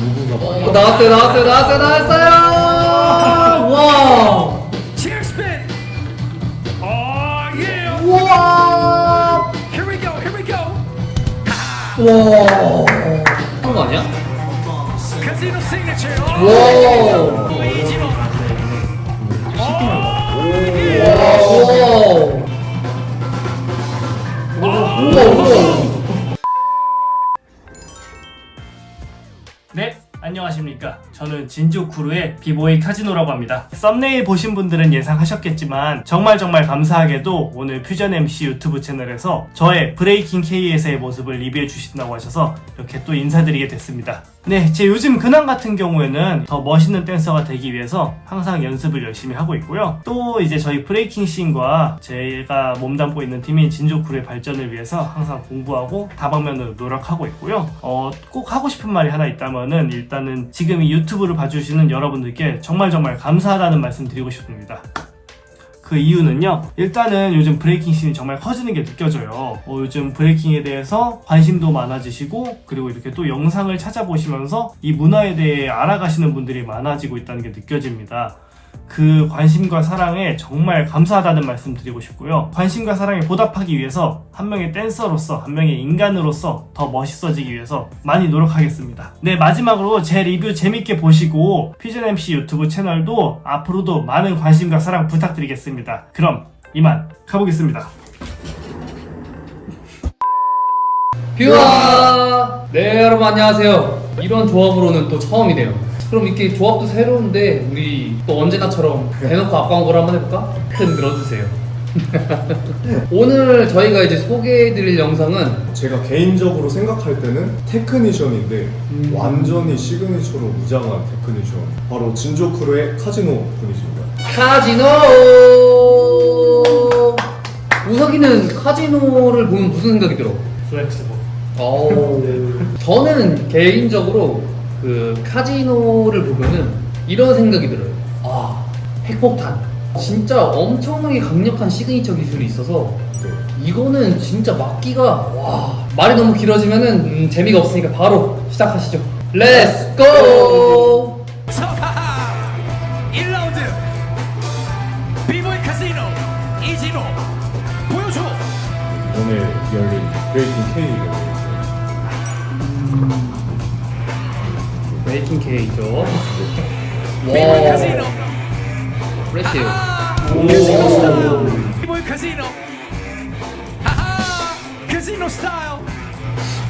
누구가 어, 나왔어요, 나왔어요, 나왔어요, 나왔어요! 와! Chair spin. Oh yeah. 우와! Here we go. Here we go. 와! 그런 거 아니야? Casino signature. 와! Oh! 안녕하십니까. 저는 진주쿠루의 비보이 카지노라고 합니다. 썸네일 보신 분들은 예상하셨겠지만 정말 정말 감사하게도 오늘 퓨전 MC 유튜브 채널에서 저의 브레이킹 K에서의 모습을 리뷰해 주신다고 하셔서 이렇게 또 인사드리게 됐습니다. 네, 제 요즘 근황 같은 경우에는 더 멋있는 댄서가 되기 위해서 항상 연습을 열심히 하고 있고요. 또 이제 저희 브레이킹 씬과 제가 몸담고 있는 팀인 진주쿠루의 발전을 위해서 항상 공부하고 다방면으로 노력하고 있고요. 어, 꼭 하고 싶은 말이 하나 있다면은 일단은 지금 이 유튜브 를 봐주시는 여러분들께 정말 정말 감사하다는 말씀 드리고 싶습니다. 그 이유는요. 일단은 요즘 브레이킹 씬이 정말 커지는 게 느껴져요. 어, 요즘 브레이킹에 대해서 관심도 많아지시고 그리고 이렇게 또 영상을 찾아보시면서 이 문화에 대해 알아가시는 분들이 많아지고 있다는 게 느껴집니다. 그 관심과 사랑에 정말 감사하다는 말씀 드리고 싶고요. 관심과 사랑에 보답하기 위해서 한 명의 댄서로서, 한 명의 인간으로서 더 멋있어지기 위해서 많이 노력하겠습니다. 네, 마지막으로 제 리뷰 재밌게 보시고 퓨전 MC 유튜브 채널도 앞으로도 많은 관심과 사랑 부탁드리겠습니다. 그럼 이만 가보겠습니다. 뷰아! 네, 여러분 안녕하세요. 이런 조합으로는 또 처음이네요. 그럼 이렇게 조합도 새로운데 우리 또 언제나처럼 대놓고 아까운 걸 한번 해볼까? 큰 들어주세요. 오늘 저희가 이제 소개해드릴 영상은 제가 개인적으로 생각할 때는 테크니션인데 음. 완전히 시그니처로 무장한 테크니션 바로 진조 크루의 카지노 분이십니다 카지노! 우석이는 카지노를 보면 무슨 생각이 들어? 플렉스볼. 어, 저는 개인적으로 그 카지노를 보면은 이런 생각이 들어요. 아, 핵폭탄. 진짜 엄청나게 강력한 시그니처 기술이 있어서 네. 이거는 진짜 막기가 와 말이 너무 길어지면은 음, 재미가 없으니까 바로 시작하시죠. 렛츠 고! 하하.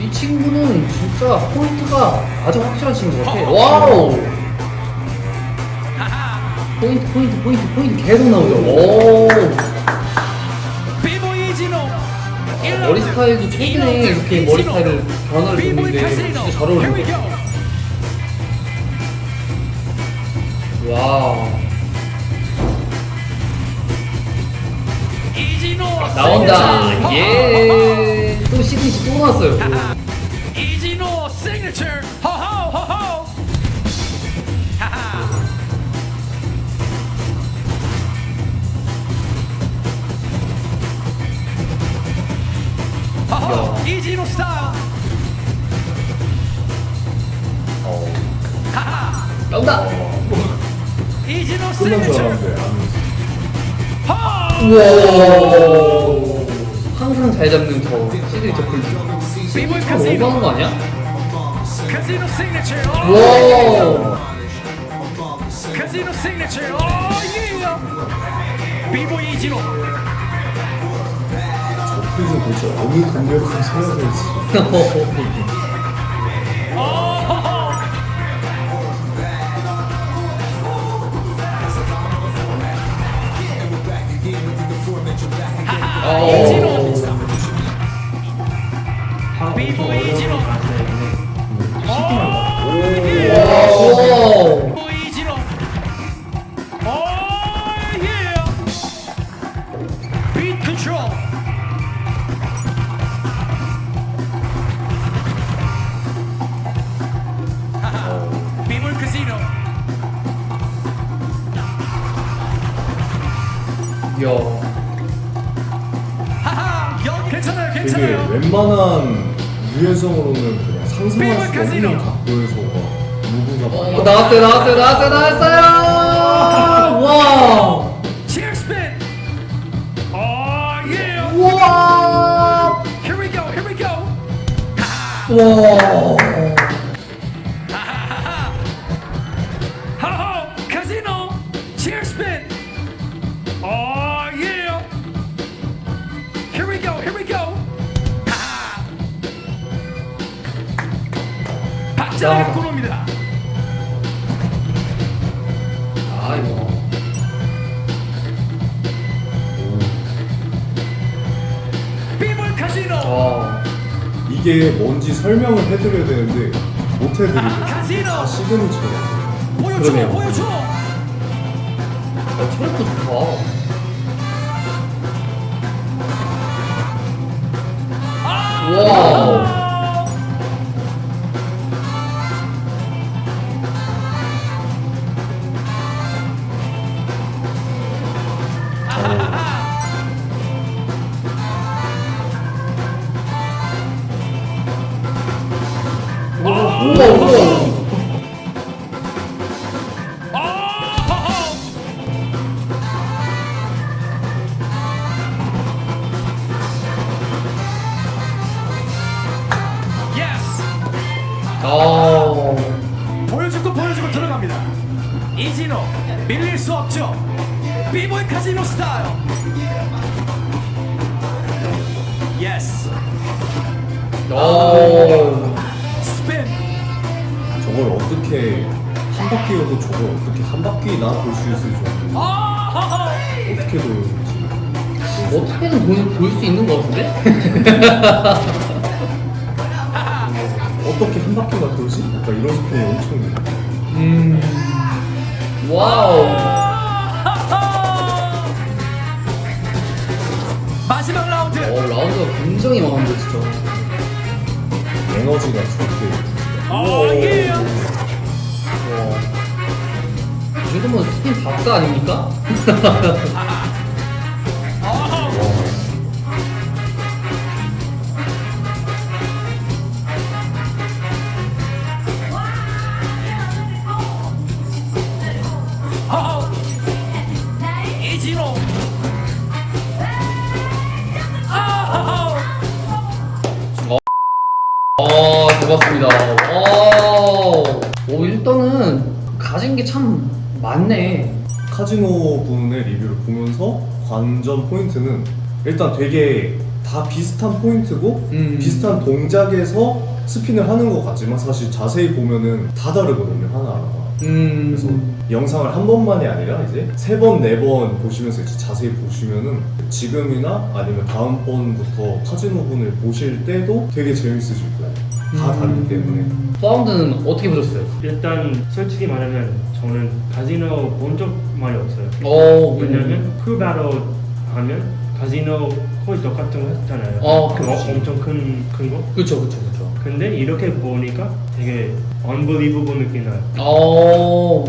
이 친구는 진짜 포인트가 아주 확실한 친구 같아. 와우! 하하. 포인트, 포인트, 포인트, 포인트 계속 나오죠. 오! 이진호. 머리 스타일도 최근에 이렇게 머리 스타일을 변화를 줬는데 진짜 잘 어울린다. 와우. 이진 나온다. 예. 또 시그니처 또 나왔어요. 이진호 시그니처 호호 호호 하하 호호 이진호 스타일 하하. 나온다. 이진호 시그니처 우와. 항상 잘 잡는 저 시그니처 풀. 비보이 참 카지노 오버하는 거 아니야? 카지노 시그니처 와. 카지노 시그니처 오예 비보이 이진호 저 프리즌 도대체 근력을 세워야 될지 오. 이진호 오예 비트 컨트롤 비볼 카지노 야. 되게 괜찮아요 웬만한 유연성으로는 그냥 상상할 수 없는. 각도에서 무브가 많이 어, 나왔어요, 나왔어요, 나왔어요, 나왔어요! 코너입니다. 아이고. 비물 카지노. 와. 이게 뭔지 설명을 해드려야 되는데 못 해드리고 카지노. 다 시그니처라서 보여줘. 그러네요. 보여줘. 어, 트랙도 좋다. 와우. 비보이 카지노 스타일. 예스. 오. 스핀. 저걸 어떻게 한 바퀴여도 저걸 어떻게 한 바퀴나 볼 수 있을지 모르겠어요. 아! 어떻게 돌지 어떻게든 볼 수 있는 것 같은데? 어떻게 한 바퀴가 돌지? 약간 이런 스피이 엄청. 음. 와우. 마지막 라운드. 어, 라운드가 굉장히 많은데, 진짜. 에너지가 좋게 어, 예. 와. 이 정도면 스핀 박사 아닙니까? 이진호. 좋았습니다. 와. 오, 일단은 가진 게 참 많네. 카지노 분의 리뷰를 보면서 관전 포인트는 일단 되게 다 비슷한 포인트고 음. 비슷한 동작에서 스핀을 하는 것 같지만 사실 자세히 보면은 다 다르거든요 하나하나가 음. 그래서 영상을 한 번만이 아니라 이제 세 번, 네 번 보시면서 이제 자세히 보시면은 지금이나 아니면 다음번부터 카지노 분을 보실 때도 되게 재밌으실 거예요 다 음. 다르기 때문에 사운드는 어떻게 보셨어요? 일단 솔직히 말하면 저는 카지노 본 적 많이 없어요. 어, 왜냐면 그 바로 하면 카지노 거의 똑같은 거 했잖아요. 어, 그거 그렇지. 엄청 큰, 큰 거. 그쵸, 그쵸, 그쵸. 근데 이렇게 보니까 되게 unbelievable 느낌 나요. 어,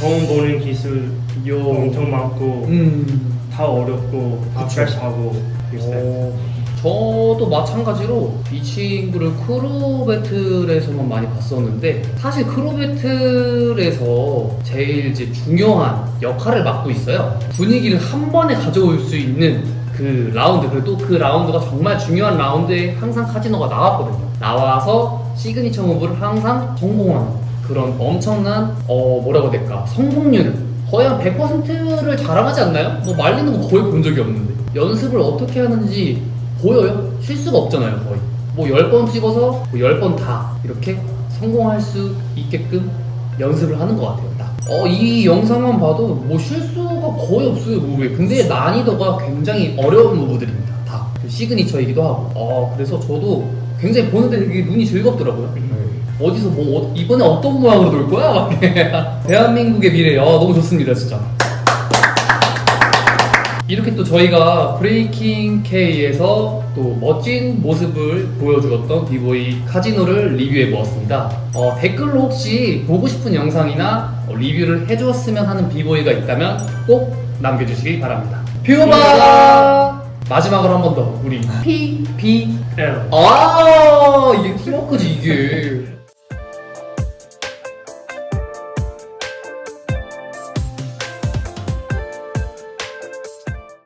처음 보는 기술 요. 엄청 많고 음. 다 어렵고 다 그쵸. 프레시하고 비슷해요. 어, 저도 마찬가지로 이 친구를 크루 배틀에서만 많이 봤었는데 사실 크루 배틀에서 제일 이제 중요한 역할을 맡고 있어요. 분위기를 한 번에 가져올 수 있는 그 라운드 그리고 또 그 라운드가 정말 중요한 라운드에 항상 카지노가 나왔거든요. 나와서 시그니처 무브를 항상 성공하는 그런 엄청난 어 뭐라고 해야 될까 성공률 거의 한 100%를 자랑하지 않나요? 뭐 말리는 거 거의 본 적이 없는데 연습을 어떻게 하는지 보여요? 실수가 없잖아요 거의 뭐 10번 찍어서 뭐 10번 다 이렇게 성공할 수 있게끔 연습을 하는 것 같아요 딱. 어, 이 영상만 봐도 뭐 실수가 거의 없어요 무브에 근데 난이도가 굉장히 어려운 무브들입니다 다그 시그니처이기도 하고 어, 그래서 저도 굉장히 보는데 되게 눈이 즐겁더라고요 네. 어디서 뭐 어- 이번에 어떤 모양으로 놀 거야? 대한민국의 미래 아 너무 좋습니다 진짜 이렇게 또 저희가 브레이킹 K에서 또 멋진 모습을 보여주었던 비보이 카지노를 리뷰해 보았습니다. 어, 댓글로 혹시 보고 싶은 영상이나 어, 리뷰를 해주었으면 하는 비보이가 있다면 꼭 남겨주시기 바랍니다. 퓨바! 마지막으로 한 번 더 우리 P, B, L. 아 이게 팀워크지 이게